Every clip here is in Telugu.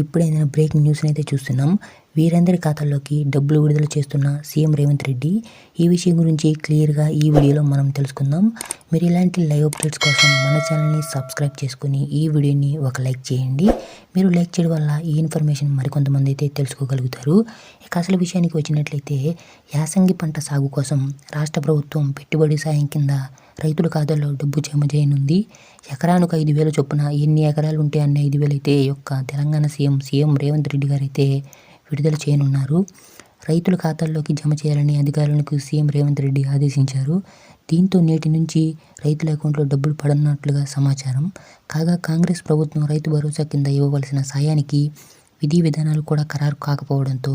ఇప్పుడైనా బ్రేకింగ్ న్యూస్ అయితే చూస్తున్నాం. వీరందరి ఖాతాల్లోకి డబ్బులు విడుదల చేస్తున్న సీఎం రేవంత్ రెడ్డి. ఈ విషయం గురించి క్లియర్గా ఈ వీడియోలో మనం తెలుసుకుందాం. మీరు ఇలాంటి లైవ్ అప్డేట్స్ కోసం మన ఛానల్ని సబ్స్క్రైబ్ చేసుకుని ఈ వీడియోని ఒక లైక్ చేయండి. మీరు లైక్ చేయడం వల్ల ఈ ఇన్ఫర్మేషన్ మరికొంతమంది అయితే తెలుసుకోగలుగుతారు. ఇక అసలు విషయానికి వచ్చినట్లయితే యాసంగి పంట సాగు కోసం రాష్ట్ర ప్రభుత్వం పెట్టుబడి సాయం కింద రైతుల ఖాతాలో డబ్బు జమ చేయనుంది. ఎకరానికి ఐదు వేల చొప్పున ఎన్ని ఎకరాలు ఉంటే అన్ని ఐదు వేలు అయితే యొక్క తెలంగాణ సీఎం సీఎం రేవంత్ రెడ్డి గారు అయితే విడుదల చేయనున్నారు. రైతుల ఖాతాల్లోకి జమ చేయాలని అధికారులకు సీఎం రేవంత్ రెడ్డి ఆదేశించారు. దీంతో నేటి నుంచి రైతుల అకౌంట్లో డబ్బులు పడనున్నట్లుగా సమాచారం. కాగా కాంగ్రెస్ ప్రభుత్వం రైతు భరోసా కింద ఇవ్వవలసిన సాయానికి విధి విధానాలు కూడా ఖరారు కాకపోవడంతో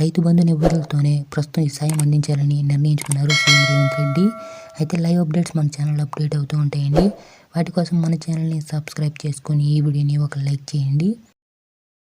రైతు బంధు నిబంధనలతోనే ప్రస్తుతం ఈ సాయం అందించాలని నిర్ణయించుకున్నారు సీఎం రేవంత్ రెడ్డి. అయితే లైవ్ అప్డేట్స్ మన ఛానల్లో అప్డేట్ అవుతూ ఉంటాయండి. వాటి కోసం మన ఛానల్ని సబ్స్క్రైబ్ చేసుకొని ఈ వీడియోని ఒక లైక్ చేయండి.